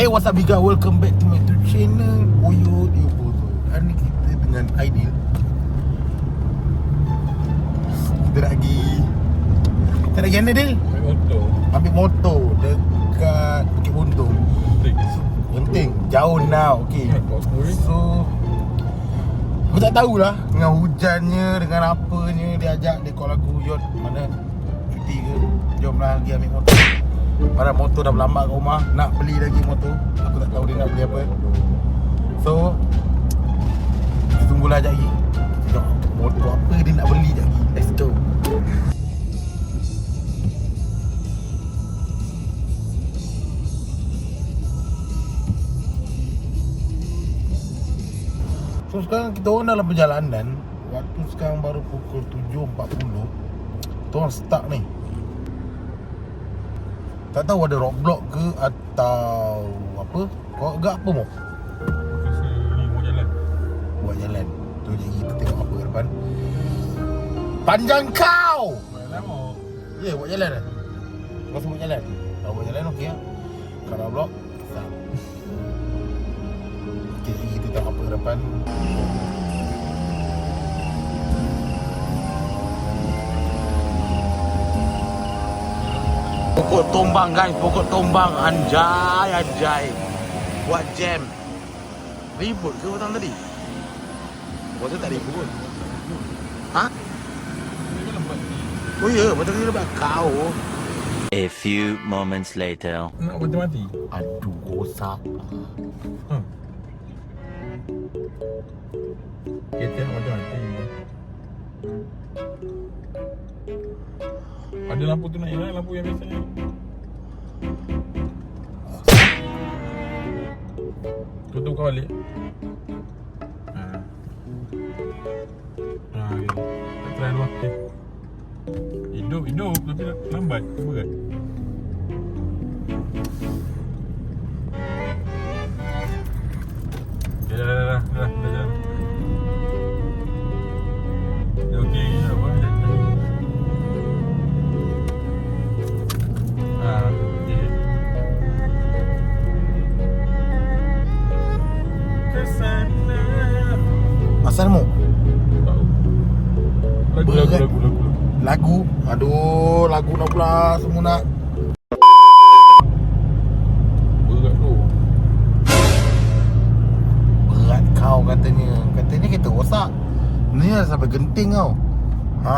Hey what's up Biga? Welcome back to my YouTube channel. Oyo Diobozo Hari ni kita dengan Aidil. Kita nak pergi Kita nak pergi mana Dil? Ambil motor. Ambil motor Dekat Bukit Buntung Penting Jauh now. Okay. So Aku tak tahulah Dengan hujannya Dengan apanya Dia ajak Dia call aku Yot Mana Cuti ke? Jomlah pergi ambil motor Padahal motor dah berlambat kat rumah Nak beli lagi motor. Aku tak tahu dia nak beli apa. So Kita tunggulah sekejap lagi. Tengok motor apa dia nak beli sekejap lagi. Let's go. So sekarang kita orang dalam perjalanan Waktu sekarang baru pukul 7.40 Kita orang stuck ni Tak tahu ada roadblock ke Atau Apa. Kau agak apa mau ni mau jalan. Buat jalan. Tu jadi kita tengok apa ke depan. Panjang kau! Jalan mau Ya yeah, buat jalan lah Kau buat jalan. Kalau buat jalan okey lah Kalau Stop Okay jadi kita tengok apa ke depan Pokok tombang guys, pokok tombang Anjay, anjay Buat jam Ribut ke petang tadi? Rasa tak ribut pun Ha? Ni kan lambat ni Oh ya, betul dia lebat kau A few moments later. Nak mati-mati Aduh, rosak Hmm Kereta nak mati-mati Ada lampu tu naik lah Lampu yang biasa. Ni Tutup kau balik Ha Ha try okay. Hidup, hidup Tapi lambat Apa Ni dah sampai genting kau Ha,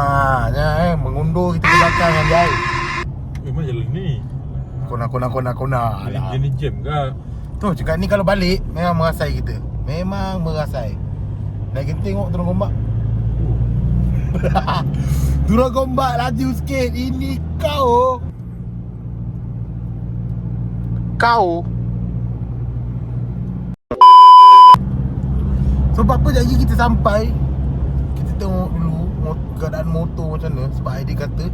jangan eh. Mengundur kita ke belakang kan jai Eh, mana jalan ni? Kona, kona, kona, kona Ni Alah. jenis jam ke? Tu cakap ni kalau balik Memang merasai kita. Memang merasai. Naik genting kok turun gombak. Turun gombak laju sikit. Ini kau. Kau. Sebab apa lagi kita sampai Kita tengok dulu mo- Keadaan motor macam mana. Sebab ID kata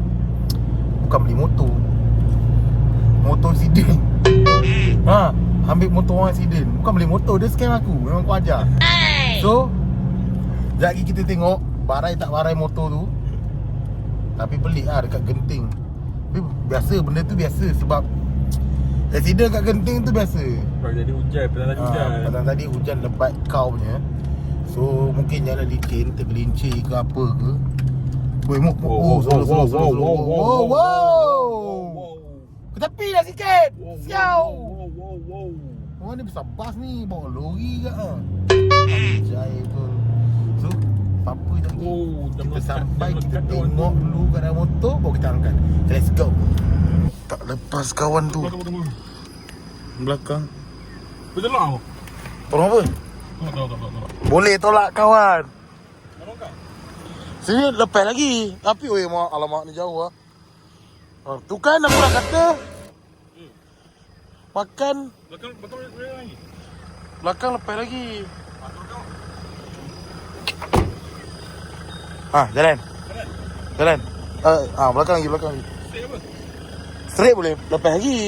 Bukan beli motor. Motor accident. Ha Ambil motor orang accident. Bukan beli motor Dia scam aku. Memang kau ajar. So Sekejap lagi kita tengok Barai tak barai motor tu. Tapi pelik lah dekat genting. Tapi biasa benda tu biasa Sebab Accident kat genting tu biasa. Kalau jadi hujan, petang tadi hujan. ha, Petang tadi hujan lebat kau punya So mungkin jalan licin Tergelincir ke apa ke. Woi mok mok Oh slow slow slow slow. Wow wow Ke tepi dah sikit. Siau. Wow, wow, wow. Orang ni besar bas ni. Bawa lori ke ha Anjay tu. So Apa lagi Oh, Kita sampai Kita tengok dulu Keadaan motor Baru kita angkat. Let's go. Tak lepas kawan tu. Belakang. Betul kau? Tolong apa? Tolak, tolak, tolak, tolak. Boleh tolak kawan? Sini lepas lagi Tapi oi mak alamak ni jauh ah. Ha, tu kan aku dah kata Makan Belakang, belakang boleh lagi. Belakang lepas lagi Ah, kau. Ha jalan Jalan. Jalan Ah, ah belakang lagi belakang lagi Stay apa? Straight boleh Lepas lagi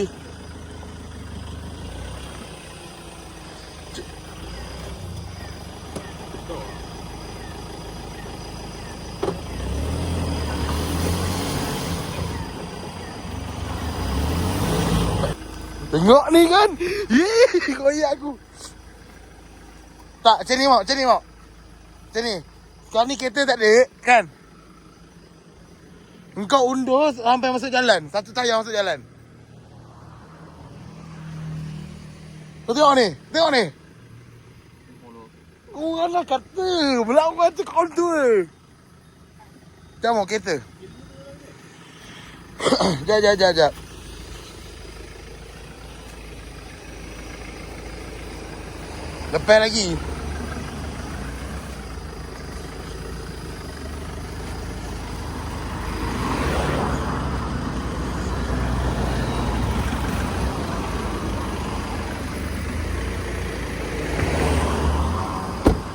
Tengok ni kan? Ih, koyak aku. Tak, macam ni mak, macam ni mak. Macam ni. Sekarang ni kereta tak ada, kan? Engkau undur sampai masuk jalan. Satu tayar masuk jalan. Kau tengok ni, tengok ni. Orang lah kata. Belakang kata contour Jom mau kereta. Jap, jap, jap, jap Lepas lagi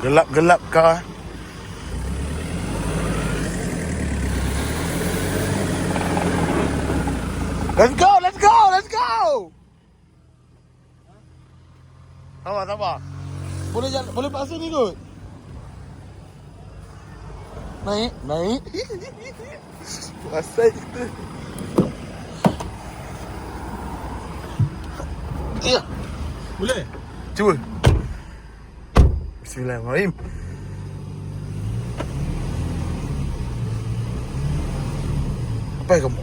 Gelap-gelap kau eh. Let's go, let's go, let's go. Sabar, sabar. Boleh jalan, boleh paksa ni kot. Naik, naik. Pasal kita. Ya, Boleh? cuba. Bismillahirrahmanirrahim. Apa yang kamu?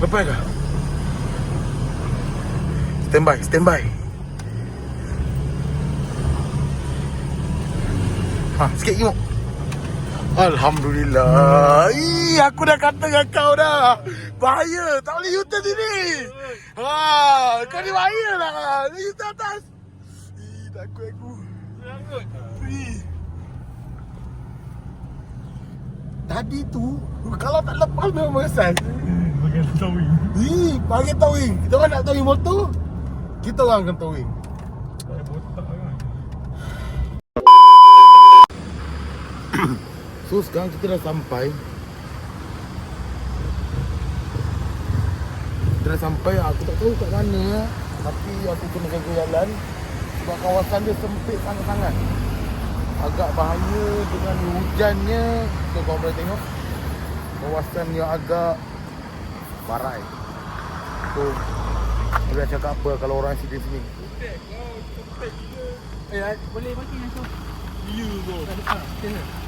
Lepas kah? Stand by, stand by. Ha, sikit tengok. Alhamdulillah. Ih, aku dah kata dengan kau dah. Bahaya. Tak boleh U-turn sini. Ha, kau ni bahaya lah. Ni U-turn atas. Ih, takut aku. Ih. Tadi tu, kalau tak lepas memang mengesan. Pakai towing. Ih, bagi towing. Kita orang nak towing motor. Kita orang akan towing. Tak botak kan. So sekarang kita dah sampai. Kita dah sampai. Aku tak tahu kat mana Tapi aku kena jaga jalan. Sebab kawasan dia sempit sangat-sangat. Agak bahaya dengan hujannya. So kau boleh tengok. Kawasan yang agak Barai. So Boleh cakap apa kalau orang sini sini? Eh, boleh bagi yang tu. Gila kau. Tak depan. Kena.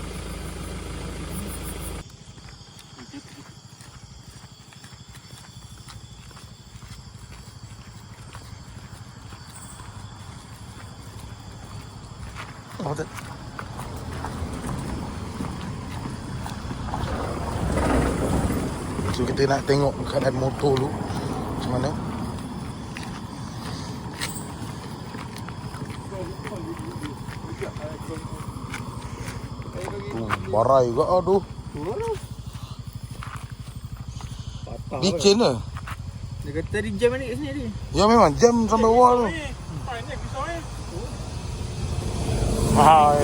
kita nak tengok keadaan motor dulu Macam mana? Tu, barai juga aduh. Licin lah. Dia? Kata dia jam balik kat sini tadi. Ya memang jam sampai bawah tu. Fine ni kisah eh. Ah,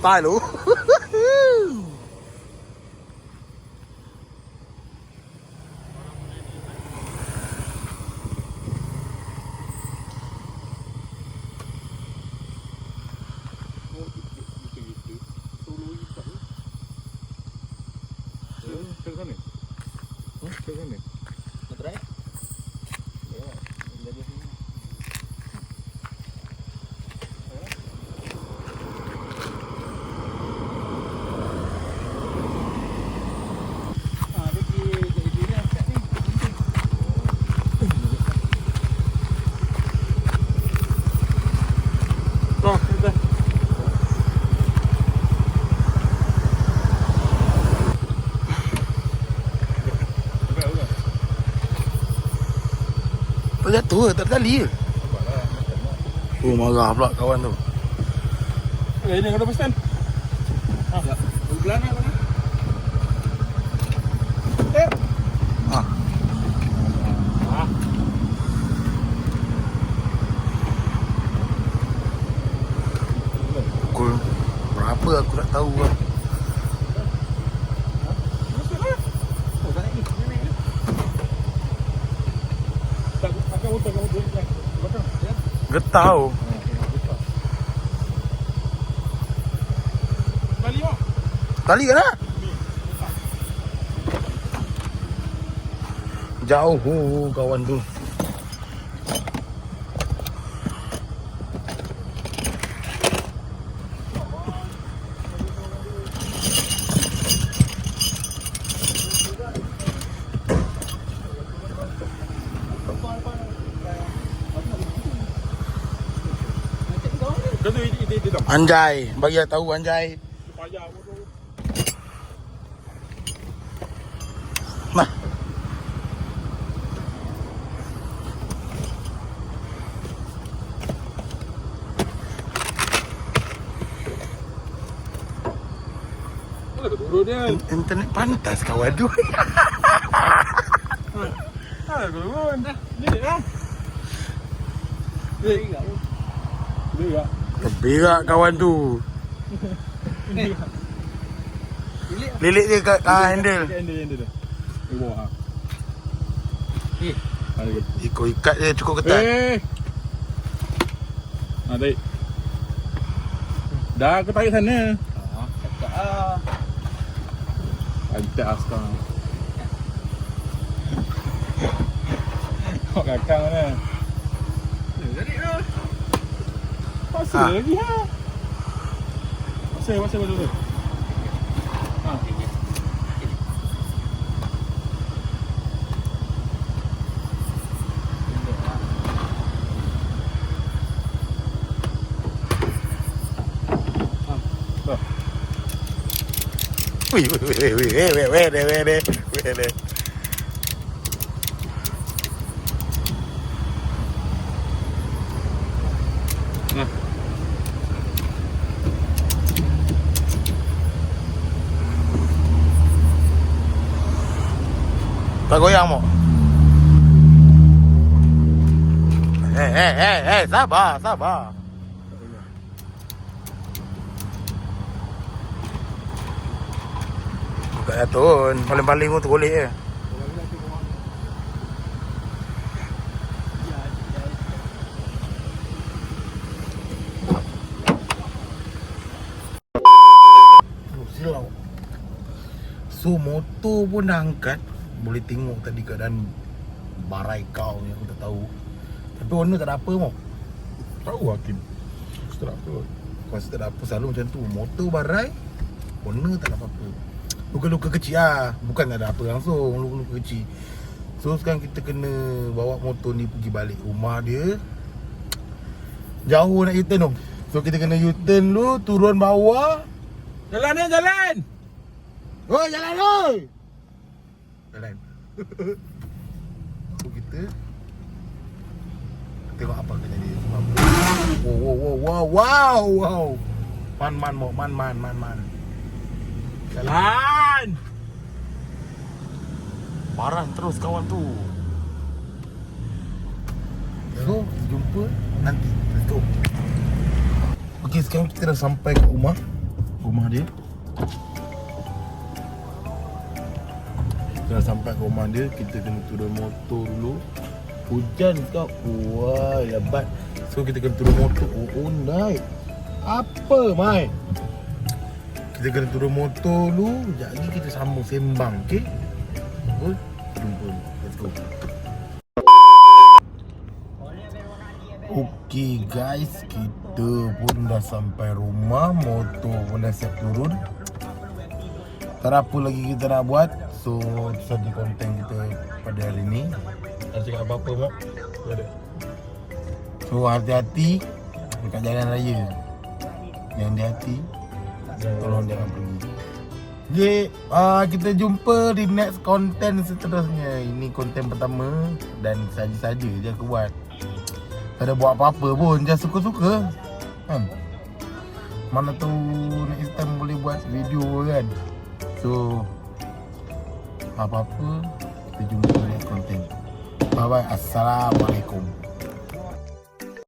itu goyang tu Hyundai Style tu dua tak ada tali ke? Oh marah pula kawan tu. Eh ini kena pesan. Ha. Gelana kan? Pukul berapa aku tak tahu lah. tahu. Tali kan Tali? Jauh oh, kawan tu. Itu itu tak. Anjay, bagi dia tahu anjay. Payah. Nah. Dia. Internet pantas kau aduh. Ha, Ha, pun dah. Ni Terberak kawan tu Lilit dia kat ah, handle Handle, handle dia. Di bawah ha. Eh. Ha. Ikut ikat dia cukup ketat Eh. Ha, tarik. Dah aku tarik sana. Ah, cakap ah. Antak askar. Kau kakang mana? Jadi ah. Paksa Ah. lagi ha. Paksa, paksa betul-betul. Ha. Dah. Wih, wih, wih, wih, wih, wih, wih, wih, wih, wih, wih, wih. Nah. Goyang mo. Eh, eh, eh, eh, sabar, sabar. Buka ya turun. Paling-paling pun boleh je. Oh, silau. So motor pun dah angkat Boleh tengok tadi keadaan Barai kau ni aku tak tahu. Tapi warna tak ada apa mau Tahu Hakim. Setelah apa? Kau rasa tak ada apa selalu macam tu. Motor barai Warna tak ada apa-apa. Luka-luka kecil lah Bukan tak ada apa langsung Luka-luka kecil. So sekarang kita kena Bawa motor ni pergi balik rumah dia. Jauh nak U-turn tu So kita kena U-turn dulu Turun bawah. Jalan ni, jalan! Oh jalan oi. Jalan. so kita tengok apa kena dia. Wow wow wow wow wow wow. Man man mau man man man man. Jalan. Parah terus kawan tu. So jumpa nanti. Let's go. Okey sekarang kita dah sampai ke rumah. Rumah dia. Dah sampai ke rumah dia Kita kena turun motor dulu. Hujan kau Wah lebat. So kita kena turun motor. Oh, oh naik. Apa Mai? Kita kena turun motor dulu. Sekejap lagi kita sambung sembang Okay Betul? Jumpa Let's go Okay guys Kita pun dah sampai rumah. Motor pun dah siap turun. Tak ada apa lagi kita nak buat So itu saja konten kita pada hari ni. Ada cakap apa-apa, Mak? Ada. So hati-hati Dekat jalan raya. Yang hati Tolong jangan pergi. Okay uh, Kita jumpa di next konten seterusnya. Ini konten pertama Dan saja-saja je aku buat. Tak ada buat apa-apa pun Just suka-suka. Kan? Mana tu next time boleh buat video kan? So Apa-apa Kita jumpa next konten. Bye bye Assalamualaikum